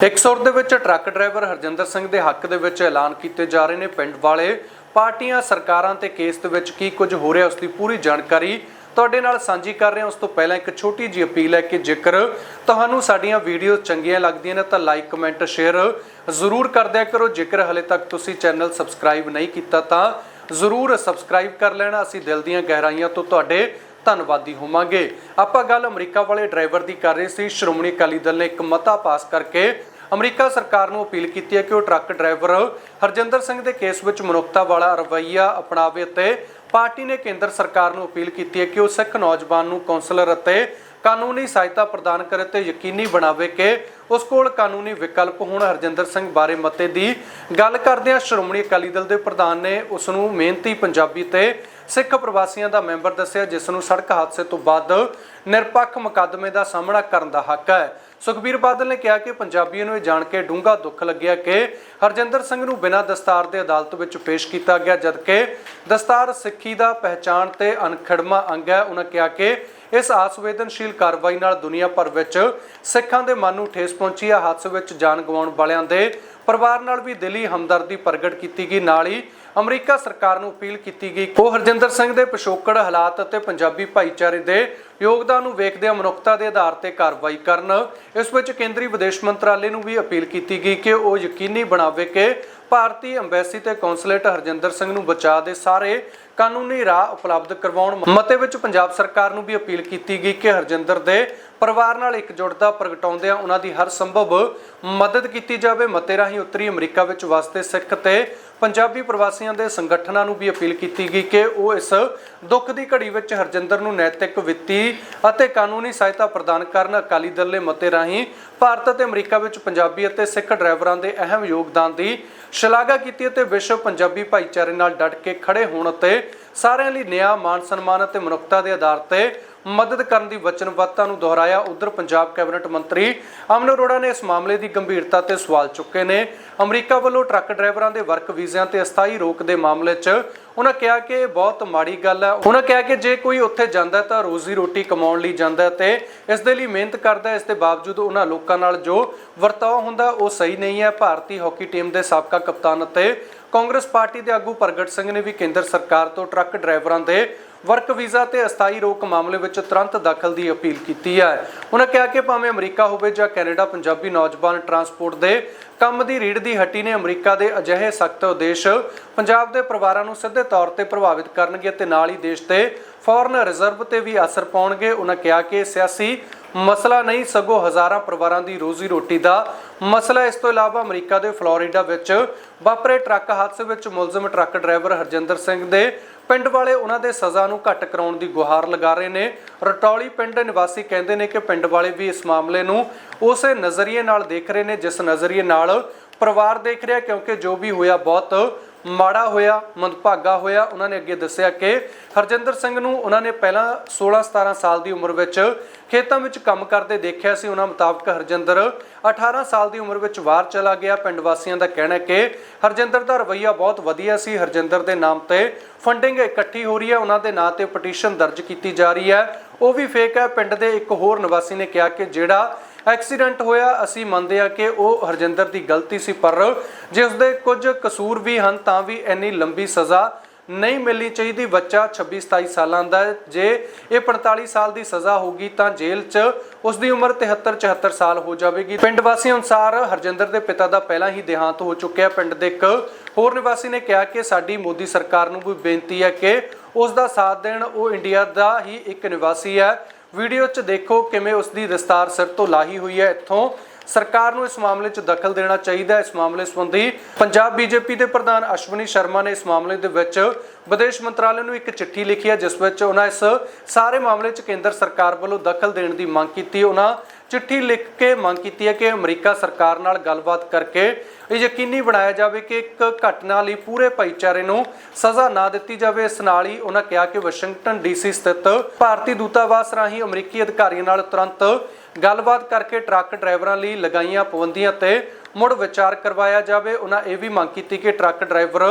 100 ਦੇ ਵਿੱਚ truck driver Harjinder Singh ਦੇ ਹੱਕ ਦੇ ਵਿੱਚ ਐਲਾਨ ਕੀਤੇ ਜਾ ਰਹੇ ਨੇ। ਪਿੰਡ ਵਾਲੇ ਪਾਰਟੀਆਂ, ਸਰਕਾਰਾਂ ਤੇ ਕੇਸ ਦੇ ਵਿੱਚ ਕੀ ਕੁਝ ਹੋ ਰਿਹਾ, ਉਸ ਦੀ ਪੂਰੀ ਜਾਣਕਾਰੀ ਤੁਹਾਡੇ ਨਾਲ ਸਾਂਝੀ ਕਰ ਰਹੇ ਹਾਂ। ਉਸ ਤੋਂ ਪਹਿਲਾਂ ਇੱਕ ਛੋਟੀ ਜਿਹੀ ਅਪੀਲ ਹੈ ਕਿ ਜੇਕਰ ਤੁਹਾਨੂੰ ਸਾਡੀਆਂ ਵੀਡੀਓ ਚੰਗੀਆਂ ਲੱਗਦੀਆਂ ਨੇ ਤਾਂ ਲਾਈਕ, ਕਮੈਂਟ, ਸ਼ੇਅਰ ਜ਼ਰੂਰ ਕਰਦਿਆ ਕਰੋ। ਜੇਕਰ ਹਲੇ ਤੱਕ ਤੁਸੀਂ ਚੈਨਲ ਸਬਸਕ੍ਰਾਈਬ ਨਹੀਂ ਕੀਤਾ ਤਾਂ ਜ਼ਰੂਰ ਸਬਸਕ੍ਰਾਈਬ ਕਰ ਲੈਣਾ। ਅਸੀਂ ਦਿਲ ਦੀਆਂ ਗਹਿਰਾਈਆਂ ਤੋਂ ਤੁਹਾਡੇ ਧੰਨਵਾਦੀ ਹੋਵਾਂਗੇ। ਆਪਾਂ ਗੱਲ ਅਮਰੀਕਾ ਵਾਲੇ ਡਰਾਈਵਰ ਦੀ ਕਰ ਰਹੇ ਸੀ। ਸ਼੍ਰੋਮਣੀ ਅਕਾਲੀ ਦਲ ਨੇ ਇੱਕ ਮਤਾ ਪਾਸ ਕਰਕੇ ਅਮਰੀਕਾ ਸਰਕਾਰ ਨੂੰ ਅਪੀਲ ਕੀਤੀ ਹੈ ਕਿ ਉਹ ਟਰੱਕ ਡਰਾਈਵਰ ਹਰਜਿੰਦਰ ਸਿੰਘ ਦੇ ਕੇਸ ਵਿੱਚ ਮਨੁੱਖਤਾ ਵਾਲਾ ਰਵੱਈਆ ਅਪਣਾਵੇ ਅਤੇ ਪਾਰਟੀ ਨੇ ਕੇਂਦਰ ਸਰਕਾਰ ਨੂੰ ਅਪੀਲ ਕੀਤੀ ਹੈ ਕਿ ਉਹ ਸਿੱਖ ਨੌਜਵਾਨ ਨੂੰ ਕੌਂਸਲਰ ਅਤੇ ਕਾਨੂੰਨੀ ਸਹਾਇਤਾ ਪ੍ਰਦਾਨ ਕਰੇ ਤੇ ਯਕੀਨੀ ਬਣਾਵੇ ਕਿ ਉਸ ਕੋਲ ਕਾਨੂੰਨੀ ਵਿਕਲਪ ਹੋਣ। ਹਰਜਿੰਦਰ ਸਿੰਘ ਬਾਰੇ ਮਤੇ ਦੀ ਗੱਲ ਕਰਦਿਆਂ ਸ਼੍ਰੋਮਣੀ ਅਕਾਲੀ ਦਲ ਦੇ ਪ੍ਰਧਾਨ ਨੇ ਉਸ ਨੂੰ ਮਿਹਨਤੀ ਪੰਜਾਬੀ ਤੇ ਸਿੱਖ ਪ੍ਰਵਾਸੀਆਂ ਦਾ ਮੈਂਬਰ ਦੱਸਿਆ, ਜਿਸ ਨੂੰ ਸੜਕ ਹਾਦਸੇ ਤੋਂ ਬਾਅਦ ਨਿਰਪੱਖ ਮੁਕੱਦਮੇ ਦਾ ਸਾਹਮਣਾ ਕਰਨ ਦਾ ਹੱਕ ਹੈ। ਸੁਖਬੀਰ ਬਾਦਲ ਨੇ ਕਿਹਾ ਕਿ ਪੰਜਾਬੀਆਂ ਨੂੰ ਇਹ ਜਾਣ ਕੇ ਡੂੰਘਾ ਦੁੱਖ ਲੱਗਿਆ ਕਿ ਹਰਜਿੰਦਰ ਸਿੰਘ ਨੂੰ ਬਿਨਾਂ ਦਸਤਾਰ ਦੇ ਅਦਾਲਤ ਵਿੱਚ ਪੇਸ਼ ਕੀਤਾ ਗਿਆ, ਜਦਕਿ ਦਸਤਾਰ ਸਿੱਖੀ ਦਾ ਪਹਿਚਾਣ ਤੇ ਅਨਖੜਮਾ ਅੰਗ ਹੈ। ਉਹਨਾਂ ਕਿਹਾ ਕਿ ਇਸ ਆਸਵੇਦਨਸ਼ੀਲ ਕਾਰਵਾਈ ਨਾਲ ਦੁਨੀਆ ਭਰ ਵਿੱਚ ਸਿੱਖਾਂ ਦੇ ਮਨ ਨੂੰ ਠੇਸ ਪਹੁੰਚੀ ਹੈ। ਹਾਦਸੇ ਵਿੱਚ ਜਾਨ ਗਵਾਉਣ ਵਾਲਿਆਂ ਦੇ ਪਰਿਵਾਰ ਨਾਲ ਵੀ ਦਿਲੀ ਹਮਦਰਦੀ ਪ੍ਰਗਟ ਕੀਤੀ ਗਈ। ਨਾਲ ਹੀ ਅਮਰੀਕਾ ਸਰਕਾਰ ਨੂੰ ਅਪੀਲ ਕੀਤੀ ਗਈ। ਉਹ ਹਰਜਿੰਦਰ ਸਿੰਘ ਦੇ ਪਿਛੋਕੜ ਹਾਲਾਤ ਅਤੇ ਪੰਜਾਬੀ ਭਾਈਚਾਰੇ ਦੇ ਯੋਗਦਾਨ ਨੂੰ ਵੇਖਦਿਆਂ ਮਨੁੱਖਤਾ ਦੇ ਆਧਾਰ ਤੇ ਕਾਰਵਾਈ ਕਰਨ, ਇਸ ਵਿੱਚ ਕੇਂਦਰੀ ਵਿਦੇਸ਼ ਮੰਤਰਾਲੇ ਨੂੰ ਵੀ ਅਪੀਲ ਕੀਤੀ ਗਈ ਕਿ ਉਹ ਯਕੀਨੀ ਬਣਾਵੇ ਕਿ ਭਾਰਤੀ ਐਮਬੈਸੀ ਤੇ ਕੌਂਸਲੇਟ ਹਰਜਿੰਦਰ ਸਿੰਘ ਨੂੰ ਬਚਾਅ ਦੇ ਸਾਰੇ ਕਾਨੂੰਨੀ ਰਾਹ ਉਪਲਬਧ ਕਰਵਾਉਣ ਮਤੇ ਵਿੱਚ ਪੰਜਾਬ ਸਰਕਾਰ ਨੂੰ ਵੀ ਅਪੀਲ ਕੀਤੀ ਗਈ ਕਿ ਹਰਜਿੰਦਰ ਦੇ ਪਰਿਵਾਰ ਨਾਲ ਇਕਜੁੱਟਤਾ ਪ੍ਰਗਟਾਉਂਦਿਆਂ ਉਹਨਾਂ ਦੀ ਹਰ ਸੰਭਵ ਮਦਦ ਕੀਤੀ ਜਾਵੇ। ਮਤੇ ਰਾਹੀਂ ਉੱਤਰੀ ਅਮਰੀਕਾ ਵਿੱਚ ਵਸਦੇ ਸਿੱਖ ਤੇ ਪੰਜਾਬੀ ਪ੍ਰਵਾਸੀਆਂ ਦੇ ਸੰਗਠਨਾਂ ਨੂੰ ਵੀ ਅਪੀਲ ਕੀਤੀ ਗਈ ਕਿ ਉਹ ਇਸ ਦੁੱਖ ਦੀ ਘੜੀ ਵਿੱਚ ਹਰਜਿੰਦਰ ਨੂੰ ਨੈਤਿਕ, ਵਿੱਤੀ ਅਤੇ ਕਾਨੂੰਨੀ ਸਹਾਇਤਾ ਪ੍ਰਦਾਨ ਕਰਨ। ਅਕਾਲੀ ਦਲ ਨੇ ਮਤੇ ਰਾਹੀਂ ਭਾਰਤ ਅਤੇ ਅਮਰੀਕਾ ਵਿੱਚ ਪੰਜਾਬੀ ਅਤੇ ਸਿੱਖ ਡਰਾਈਵਰਾਂ ਦੇ ਅਹਿਮ ਯੋਗਦਾਨ ਦੀ ਸ਼ਲਾਘਾ ਕੀਤੀ ਅਤੇ ਵਿਸ਼ਵ ਪੰਜਾਬੀ ਭਾਈਚਾਰੇ ਨਾਲ ਡਟ ਕੇ ਖੜੇ ਹੋਣ ਅਤੇ ਸਾਰਿਆਂ ਲਈ ਨਿਆਂ ਮਾਨ ਸਨਮਾਨ ਅਤੇ ਮਨੁੱਖਤਾ ਦੇ ਆਧਾਰ ਤੇ ਮਦਦ ਕਰਨ ਦੀ ਵਚਨਬੱਧਤਾ ਨੂੰ ਦੁਹਰਾਇਆ ਉਧਰ ਪੰਜਾਬ ਕੈਬਨਿਟ ਮੰਤਰੀ ਅਮਨ ਅਰੋੜਾ ਨੇ ਇਸ ਮਾਮਲੇ ਦੀ ਗੰਭੀਰਤਾ ਤੇ ਸਵਾਲ ਚੁੱਕੇ ਨੇ। ਅਮਰੀਕਾ ਵੱਲੋਂ ਟਰੱਕ ਡਰਾਈਵਰਾਂ ਦੇ ਵਰਕ ਵੀਜ਼ਿਆਂ ਤੇ ਅਸਥਾਈ ਰੋਕ ਦੇ ਮਾਮਲੇ 'ਚ ਉਹਨਾਂ ਕਿਹਾ ਕਿ ਇਹ ਬਹੁਤ ਮਾੜੀ ਗੱਲ ਹੈ। ਉਹਨਾਂ ਕਿਹਾ ਕਿ ਜੇ ਕੋਈ ਉੱਥੇ ਜਾਂਦਾ ਤਾਂ ਰੋਜ਼ੀ ਰੋਟੀ ਕਮਾਉਣ ਲਈ ਜਾਂਦਾ ਹੈ ਤੇ ਇਸ ਦੇ ਲਈ ਮਿਹਨਤ ਕਰਦਾ ਇਸ ਦੇ ਬਾਵਜੂਦ ਉਹਨਾਂ ਲੋਕਾਂ ਨਾਲ ਜੋ ਵਰਤਾਓ ਹੁੰਦਾ, ਉਹ ਸਹੀ ਨਹੀਂ ਹੈ। ਭਾਰਤੀ ਹਾਕੀ ਟੀਮ ਦੇ ਸਾਬਕਾ ਕਪਤਾਨ ਅਤੇ ਕਾਂਗਰਸ ਪਾਰਟੀ ਦੇ ਆਗੂ ਪ੍ਰਗਟ ਸਿੰਘ ਨੇ ਵੀ ਕੇਂਦਰ ਸਰਕਾਰ ਤੋਂ ਟਰੱਕ ਡਰਾਈਵਰਾਂ ਦੇ ਵਰਕ ਵੀਜ਼ਾ ਤੇ ਅਸਥਾਈ ਰੋਕ ਮਾਮਲੇ ਵਿੱਚ ਤੁਰੰਤ ਦਖਲ ਦੀ ਅਪੀਲ ਕੀਤੀ ਹੈ। ਉਹਨਾਂ ਕਿਹਾ ਕਿ ਭਾਵੇਂ ਅਮਰੀਕਾ ਹੋਵੇ ਜਾਂ ਕੈਨੇਡਾ, ਪੰਜਾਬੀ ਨੌਜਵਾਨ ਟਰਾਂਸਪੋਰਟ ਦੇ ਕੰਮ ਦੀ ਰੀੜ ਦੀ ਹੱਟੀ ਨੇ ਅਮਰੀਕਾ ਦੇ ਅਜਿਹੇ ਸਖਤ ਉਦੇਸ਼ ਪੰਜਾਬ ਦੇ ਪਰਿਵਾਰਾਂ ਨੂੰ ਸਿੱਧੇ ਤੌਰ ਤੇ ਪ੍ਰਭਾਵਿਤ ਕਰਨਗੇ ਤੇ ਨਾਲ ਹੀ ਦੇਸ਼ ਤੇ ਫੋਰਨ ਰਿਜ਼ਰਵ ਤੇ ਵੀ ਅਸਰ ਪਾਉਣਗੇ। ਉਹਨਾਂ ਕਿਹਾ ਕਿ ਸਿਆਸੀ ਮਸਲਾ ਨਹੀਂ, ਸਗੋਂ ਹਜ਼ਾਰਾਂ ਪਰਿਵਾਰਾਂ ਦੀ ਰੋਜ਼ੀ ਰੋਟੀ ਦਾ ਮਸਲਾ। ਇਸ ਤੋਂ ਇਲਾਵਾ ਅਮਰੀਕਾ ਦੇ ਫਲੋਰੀਡਾ ਵਿੱਚ ਵਾਪਰੇ ਟਰੱਕ ਹਾਦਸੇ ਵਿੱਚ ਮੁਲਜ਼ਮ ਟਰੱਕ ਡਰਾਈਵਰ ਹਰਜਿੰਦਰ ਸਿੰਘ ਦੇ ਪਿੰਡ ਵਾਲੇ ਉਹਨਾਂ ਦੇ ਸਜ਼ਾ ਨੂੰ ਘੱਟ ਕਰਾਉਣ ਦੀ ਗੁਹਾਰ ਲਗਾ ਰਹੇ ਨੇ। ਰਟੌਲੀ ਪਿੰਡ ਨਿਵਾਸੀ ਕਹਿੰਦੇ ਨੇ ਕਿ ਪਿੰਡ ਵਾਲੇ ਵੀ ਇਸ ਮਾਮਲੇ ਨੂੰ ਉਸੇ ਨਜ਼ਰੀਏ ਨਾਲ ਦੇਖ ਰਹੇ ਨੇ, ਜਿਸ ਨਜ਼ਰੀਏ ਨਾਲ ਪਰਿਵਾਰ ਦੇਖ ਰਿਹਾ ਕਿਉਂਕਿ ਜੋ ਵੀ ਹੋਇਆ ਬਹੁਤ ਮਾੜਾ ਹੋਇਆ, ਮੰਦਭਾਗਾ ਹੋਇਆ, ਉਹਨਾਂ ਨੇ ਅੱਗੇ ਦੱਸਿਆ ਕਿ ਹਰਜਿੰਦਰ ਸਿੰਘ ਨੂੰ ਉਹਨਾਂ ਨੇ ਪਹਿਲਾਂ 16 17 ਸਾਲ ਦੀ ਉਮਰ ਵਿੱਚ ਖੇਤਾਂ ਵਿੱਚ ਕੰਮ ਕਰਦੇ ਦੇਖਿਆ ਸੀ। ਉਹਨਾਂ ਮੁਤਾਬਕ ਹਰਜਿੰਦਰ 18 ਸਾਲ ਦੀ ਉਮਰ ਵਿੱਚ ਬਾਹਰ ਚਲਾ ਗਿਆ। ਪਿੰਡ ਵਾਸੀਆਂ ਦਾ ਕਹਿਣਾ ਹੈ ਕਿ ਹਰਜਿੰਦਰ ਦਾ ਰਵੱਈਆ ਬਹੁਤ ਵਧੀਆ ਸੀ। ਹਰਜਿੰਦਰ ਦੇ ਨਾਮ ਤੇ ਫੰਡਿੰਗ ਇਕੱਠੀ ਹੋ ਰਹੀ ਹੈ। ਉਹਨਾਂ ਦੇ ਨਾਂ ਤੇ ਪਟੀਸ਼ਨ ਦਰਜ ਕੀਤੀ ਜਾ ਰਹੀ ਹੈ। ਉਹ ਵੀ ਫੇਕ ਹੈ। ਪਿੰਡ ਦੇ ਇੱਕ ਹੋਰ ਨਿਵਾਸੀ ਨੇ ਕਿਹਾ ਕਿ ਜਿਹੜਾ ਐਕਸੀਡੈਂਟ ਹੋਇਆ, ਅਸੀਂ ਮੰਨਦੇ ਆ ਕਿ ਉਹ ਹਰਜਿੰਦਰ ਦੀ ਗਲਤੀ ਸੀ, ਪਰ ਜੇ ਉਸਦੇ ਕੁਝ ਕਸੂਰ ਵੀ ਹਨ, ਤਾਂ ਵੀ ਇੰਨੀ ਲੰਬੀ ਸਜ਼ਾ ਨਹੀਂ ਮਿਲਣੀ ਚਾਹੀਦੀ। ਬੱਚਾ 26 27 ਸਾਲਾਂ ਦਾ ਜੇ ਇਹ 45 ਸਾਲ ਦੀ ਸਜ਼ਾ ਹੋਗੀ ਤਾਂ ਜੇਲ੍ਹ 'ਚ ਉਸ ਦੀ ਉਮਰ 73 74 ਸਾਲ ਹੋ ਜਾਵੇਗੀ। ਪਿੰਡ ਵਾਸੀਆਂ ਅਨੁਸਾਰ ਹਰਜਿੰਦਰ ਦੇ ਪਿਤਾ ਦਾ ਪਹਿਲਾਂ ਹੀ ਦੇਹਾਂਤ ਹੋ ਚੁੱਕਿਆ ਪਿੰਡ ਦੇ ਇੱਕ ਹੋਰ ਨਿਵਾਸੀ ਨੇ ਕਿਹਾ ਕਿ ਸਾਡੀ ਮੋਦੀ ਸਰਕਾਰ ਨੂੰ ਵੀ ਬੇਨਤੀ ਹੈ ਕਿ ਉਸ ਦਾ ਸਾਥ ਦੇਣ, ਉਹ ਇੰਡੀਆ ਦਾ ਹੀ ਇੱਕ ਨਿਵਾਸੀ ਹੈ। ਵੀਡੀਓ 'ਚ ਦੇਖੋ ਕਿਵੇਂ ਉਸ ਦੀ ਦਸਤਾਰ ਸਿਰ ਤੋਂ ਲਾਹੀ ਹੋਈ ਹੈ ਇੱਥੋਂ। ਸਰਕਾਰ ਨੂੰ ਇਸ ਮਾਮਲੇ 'ਚ ਦਖਲ ਦੇਣਾ ਚਾਹੀਦਾ ਹੈ। ਇਸ ਮਾਮਲੇ ਸੰਬੰਧੀ ਪੰਜਾਬ ਬੀਜੇਪੀ ਦੇ ਪ੍ਰਧਾਨ ਅਸ਼ਵਨੀ ਸ਼ਰਮਾ ਨੇ ਇਸ ਮਾਮਲੇ ਦੇ ਵਿੱਚ ਵਿਦੇਸ਼ ਮੰਤਰਾਲੇ ਨੂੰ ਇੱਕ ਚਿੱਠੀ ਲਿਖੀ ਹੈ, ਜਿਸ ਵਿੱਚ ਉਹਨਾਂ ਇਸ ਸਾਰੇ ਮਾਮਲੇ 'ਚ ਕੇਂਦਰ ਸਰਕਾਰ ਵੱਲੋਂ ਦਖਲ ਦੇਣ ਦੀ ਮੰਗ ਕੀਤੀ। ਉਹਨਾਂ ਚਿੱਠੀ ਲਿਖ ਕੇ ਮੰਗ ਕੀਤੀ ਹੈ ਕਿ ਅਮਰੀਕਾ ਸਰਕਾਰ ਨਾਲ ਗੱਲਬਾਤ ਕਰਕੇ ਇਹ ਯਕੀਨੀ ਬਣਾਇਆ ਜਾਵੇ ਕਿ ਇੱਕ ਘਟਨਾ ਲਈ ਪੂਰੇ ਭਾਈਚਾਰੇ ਨੂੰ ਸਜ਼ਾ ਨਾ ਦਿੱਤੀ ਜਾਵੇ। ਇਸ ਨਾਲ ਹੀ ਉਹਨਾਂ ਕਿਹਾ ਕਿ ਵਾਸ਼ਿੰਗਟਨ ਡੀਸੀ ਸਥਿਤ ਭਾਰਤੀ ਦੂਤਾਵਾਸ ਰਾਹੀਂ ਅਮਰੀਕੀ ਅਧਿਕਾਰੀਆਂ ਨਾਲ ਤੁਰੰਤ ਗੱਲਬਾਤ ਕਰਕੇ ਟਰੱਕ ਡਰਾਈਵਰਾਂ ਲਈ ਲਗਾਈਆਂ ਪਾਬੰਦੀਆਂ ਤੇ ਮੁੜ ਵਿਚਾਰ ਕਰਵਾਇਆ ਜਾਵੇ ਉਹਨਾਂ ਇਹ ਵੀ ਮੰਗ ਕੀਤੀ ਕਿ ਟਰੱਕ ਡਰਾਈਵਰ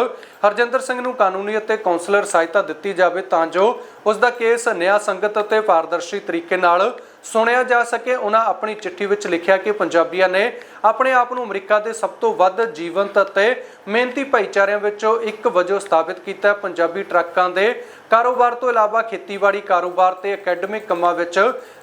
ਹਰਜਿੰਦਰ ਸਿੰਘ ਨੂੰ ਕਾਨੂੰਨੀ ਅਤੇ ਕੌਂਸਲਰ ਸਹਾਇਤਾ ਦਿੱਤੀ ਜਾਵੇ ਤਾਂ ਜੋ ਉਸ ਦਾ ਕੇਸ ਨਿਆਂ ਸੰਗਤ ਅਤੇ ਪਾਰਦਰਸ਼ੀ ਤਰੀਕੇ ਨਾਲ ਸੁਣਿਆ ਜਾ ਸਕੇ। ਉਹਨਾਂ ਆਪਣੀ ਚਿੱਠੀ ਵਿੱਚ ਲਿਖਿਆ ਕਿ ਪੰਜਾਬੀਆਂ ਨੇ ਆਪਣੇ ਆਪ ਨੂੰ ਅਮਰੀਕਾ ਦੇ ਸਭ ਤੋਂ ਵੱਧ ਜੀਵੰਤ ਅਤੇ ਮਿਹਨਤੀ ਭਾਈਚਾਰਿਆਂ ਵਿੱਚੋਂ ਇੱਕ ਵਜੋਂ ਸਥਾਪਿਤ ਕੀਤਾ। ਪੰਜਾਬੀ ਟਰੱਕਾਂ ਦੇ ਕਾਰੋਬਾਰ ਤੋਂ ਇਲਾਵਾ ਖੇਤੀਬਾੜੀ ਕਾਰੋਬਾਰ ਤੇ ਅਕੈਡਮਿਕ ਕੰਮਾਂ ਵਿੱਚ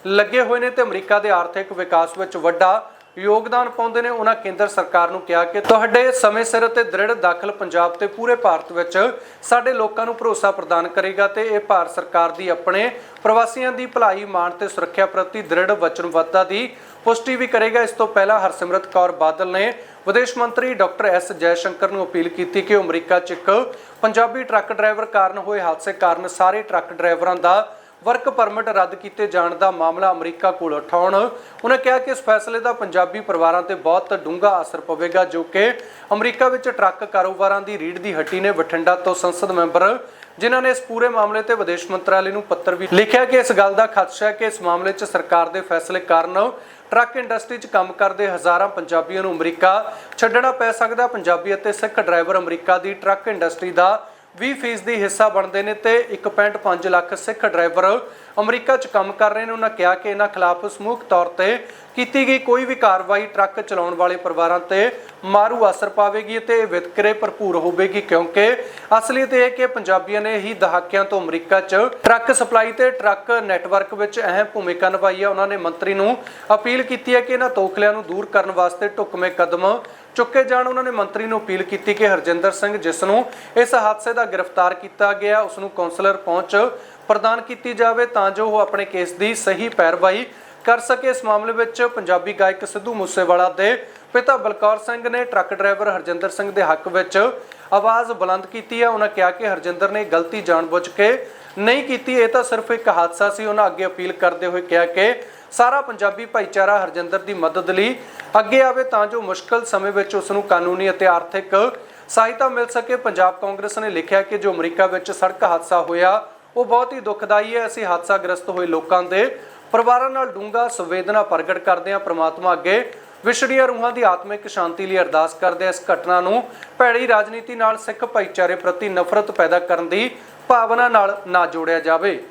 ਲੱਗੇ ਹੋਏ ਨੇ ਤੇ ਅਮਰੀਕਾ ਦੇ ਆਰਥਿਕ ਵਿਕਾਸ ਵਿੱਚ ਵੱਡਾ ਯੋਗਦਾਨ ਪਾਉਂਦੇ ਨੇ। ਉਹਨਾਂ ਕੇਂਦਰ ਸਰਕਾਰ ਨੂੰ ਕਿਹਾ ਕਿ ਤੁਹਾਡੇ ਸਮੇਂ ਸਿਰ ਤੇ ਦ੍ਰਿੜ ਦਾਖਲ ਪੰਜਾਬ ਤੇ ਪੂਰੇ ਭਾਰਤ ਵਿੱਚ ਸਾਡੇ ਲੋਕਾਂ ਨੂੰ ਭਰੋਸਾ ਪ੍ਰਦਾਨ ਕਰੇਗਾ ਤੇ ਇਹ ਭਾਰਤ ਸਰਕਾਰ ਦੀ ਆਪਣੇ ਪ੍ਰਵਾਸੀਆਂ ਦੀ ਭਲਾਈ, ਮਾਣ ਤੇ ਸੁਰੱਖਿਆ ਪ੍ਰਤੀ ਦ੍ਰਿੜ ਵਚਨਬੱਧਤਾ ਦੀ ਪੁਸ਼ਟੀ ਵੀ ਕਰੇਗਾ। ਇਸ ਤੋਂ ਪਹਿਲਾਂ ਹਰਸਿਮਰਤ ਕੌਰ ਬਾਦਲ ਨੇ ਵਿਦੇਸ਼ ਮੰਤਰੀ ਡਾਕਟਰ ਐਸ ਜੈਸ਼ੰਕਰ ਨੂੰ ਅਪੀਲ ਕੀਤੀ ਕਿ ਉਹ ਅਮਰੀਕਾ 'ਚ ਇੱਕ ਪੰਜਾਬੀ ਟਰੱਕ ਡਰਾਈਵਰ ਕਾਰਨ ਹੋਏ ਹਾਦਸੇ ਕਾਰਨ ਸਾਰੇ ਟਰੱਕ ਡਰਾਈਵਰਾਂ ਦਾ ਵਰਕ ਪਰਮਿਟ ਰੱਦ ਕੀਤੇ ਜਾਣ ਦਾ ਮਾਮਲਾ ਅਮਰੀਕਾ ਕੋਲ ਉਠਾਉਣ। ਉਹਨਾਂ ਕਿਹਾ ਕਿ ਇਸ ਫੈਸਲੇ ਦਾ ਪੰਜਾਬੀ ਪਰਿਵਾਰਾਂ ਤੇ ਬਹੁਤ ਡੂੰਘਾ ਅਸਰ ਪਵੇਗਾ, ਜੋ ਕਿ ਅਮਰੀਕਾ ਵਿੱਚ ਟਰੱਕ ਕਾਰੋਬਾਰਾਂ ਦੀ ਰੀੜ ਦੀ ਹੱਟੀ ਨੇ ਬਠਿੰਡਾ ਤੋਂ ਸੰਸਦ ਮੈਂਬਰ, ਜਿਨ੍ਹਾਂ ਨੇ ਇਸ ਪੂਰੇ ਮਾਮਲੇ ਤੇ ਵਿਦੇਸ਼ ਮੰਤਰਾਲੇ ਨੂੰ ਪੱਤਰ ਵੀ ਲਿਖਿਆ ਕਿ ਇਸ ਗੱਲ ਦਾ ਖਦਸ਼ਾ ਹੈ ਕਿ ਇਸ ਮਾਮਲੇ 'ਚ ਸਰਕਾਰ ਦੇ ਫੈਸਲੇ ਕਾਰਨ ਟਰੱਕ ਇੰਡਸਟਰੀ 'ਚ ਕੰਮ ਕਰਦੇ ਹਜ਼ਾਰਾਂ ਪੰਜਾਬੀਆਂ ਨੂੰ ਅਮਰੀਕਾ ਛੱਡਣਾ ਪੈ ਸਕਦਾ। ਪੰਜਾਬੀ ਅਤੇ ਸਿੱਖ ਡਰਾਈਵਰ ਅਮਰੀਕਾ ਦੀ ਟਰੱਕ ਇੰਡਸਟਰੀ ਦਾ 20% ਦੀ ਹਿੱਸਾ ਬਣਦੇ ਨੇ ਤੇ 1.5 ਲੱਖ ਸਿੱਖ ਡਰਾਈਵਰ ਅਮਰੀਕਾ 'ਚ ਕੰਮ ਕਰ ਰਹੇ ਨੇ। ਉਹਨਾਂ ਕਿਹਾ ਕਿ ਇਹਨਾਂ ਖਿਲਾਫ ਸਮੂਹਕ ਤੌਰ ਤੇ ਕੀਤੀ ਗਈ ਕੋਈ ਵੀ ਕਾਰਵਾਈ ਟਰੱਕ ਚਲਾਉਣ ਵਾਲੇ ਪਰਿਵਾਰਾਂ ਤੇ ਮਾਰੂ ਅਸਰ ਪਾਵੇਗੀ ਤੇ ਵਿਤਕਰੇ ਭਰਪੂਰ ਹੋਵੇਗੀ, ਕਿਉਂਕਿ ਅਸਲੀਅਤ ਇਹ ਕਿ ਪੰਜਾਬੀਆਂ ਨੇ ਹੀ ਦਹਾਕਿਆਂ ਤੋਂ ਅਮਰੀਕਾ 'ਚ ਟਰੱਕ ਸਪਲਾਈ ਤੇ ਟਰੱਕ ਨੈਟਵਰਕ ਵਿੱਚ ਅਹਿਮ ਭੂਮਿਕਾ ਨਿਭਾਈ ਹੈ। ਉਹਨਾਂ ਨੇ ਮੰਤਰੀ ਨੂੰ ਅਪੀਲ ਕੀਤੀ ਹੈ ਕਿ ਇਹਨਾਂ ਤੋਖਲਿਆਂ ਨੂੰ ਦੂਰ ਕਰਨ ਵਾਸਤੇ ਢੁਕਵੇਂ ਕਦਮ ਚੁੱਕੇ ਜਾਣ, ਉਹਨਾਂ ਨੇ ਮੰਤਰੀ ਨੂੰ ਅਪੀਲ ਕੀਤੀ ਕਿ ਹਰਜਿੰਦਰ ਸਿੰਘ, ਜਿਸ ਨੂੰ ਇਸ ਹਾਦਸੇ ਦਾ ਗ੍ਰਿਫਤਾਰ ਕੀਤਾ ਗਿਆ, ਉਸ ਨੂੰ ਕੌਂਸਲਰ ਪਹੁੰਚ ਪ੍ਰਦਾਨ ਕੀਤੀ ਜਾਵੇ ਤਾਂ ਜੋ ਉਹ ਆਪਣੇ ਕੇਸ ਦੀ ਸਹੀ ਪੈਰਵਾਈ ਕਰ ਸਕੇ। ਇਸ ਮਾਮਲੇ ਵਿੱਚ ਪੰਜਾਬੀ ਗਾਇਕ ਸਿੱਧੂ ਮੂਸੇਵਾਲਾ ਦੇ ਪਿਤਾ ਬਲਕੌਰ ਸਿੰਘ ਨੇ ਟਰੱਕ ਡਰਾਈਵਰ ਹਰਜਿੰਦਰ ਸਿੰਘ ਦੇ ਹੱਕ ਵਿੱਚ ਆਵਾਜ਼ ਬੁਲੰਦ ਕੀਤੀ ਹੈ। ਉਹਨਾਂ ਕਿਹਾ ਕਿ ਹਰਜਿੰਦਰ ਨੇ ਗਲਤੀ ਜਾਣਬੁੱਝ ਕੇ ਨਹੀਂ ਕੀਤੀ। ਇਹ ਤਾਂ ਸਿਰਫ ਇੱਕ ਹਾਦਸਾ ਸੀ। ਉਹਨਾਂ ਅੱਗੇ ਅਪੀਲ ਕਰਦੇ ਹੋਏ ਕਿਹਾ ਕਿ ਸਾਰਾ ਪੰਜਾਬੀ ਭਾਈਚਾਰਾ ਹਰਜਿੰਦਰ ਦੀ ਮਦਦ ਲਈ ਅੱਗੇ ਆਵੇ ਤਾਂ ਜੋ ਮੁਸ਼ਕਲ ਸਮੇਂ ਵਿੱਚ ਉਸ ਨੂੰ ਕਾਨੂੰਨੀ ਅਤੇ ਆਰਥਿਕ ਸਹਾਇਤਾ ਮਿਲ ਸਕੇ। ਪੰਜਾਬ ਕਾਂਗਰਸ ਨੇ ਲਿਖਿਆ ਕਿ ਜੋ ਅਮਰੀਕਾ ਵਿੱਚ ਸੜਕ ਹਾਦਸਾ ਹੋਇਆ, ਉਹ ਬਹੁਤ ਹੀ ਦੁਖਦਾਈ ਹੈ। ਅਸੀਂ ਹਾਦਸਾਗ੍ਰਸਤ ਹੋਏ ਲੋਕਾਂ ਦੇ ਪਰਿਵਾਰਾਂ ਨਾਲ ਡੂੰਘਾ ਸੰਵੇਦਨਾ ਪ੍ਰਗਟ ਕਰਦੇ ਹਾਂ। ਪ੍ਰਮਾਤਮਾ ਅੱਗੇ ਵਿਛੜੀਆਂ ਰੂਹਾਂ ਦੀ ਆਤਮਿਕ ਸ਼ਾਂਤੀ ਲਈ ਅਰਦਾਸ ਕਰਦੇ ਇਸ ਘਟਨਾ ਨੂੰ ਭੈੜੀ ਰਾਜਨੀਤੀ ਨਾਲ ਸਿੱਖ ਭਾਈਚਾਰੇ ਪ੍ਰਤੀ ਨਫ਼ਰਤ ਪੈਦਾ ਕਰਨ ਦੀ ਭਾਵਨਾ ਨਾਲ ਨਾ ਜੋੜਿਆ ਜਾਵੇ।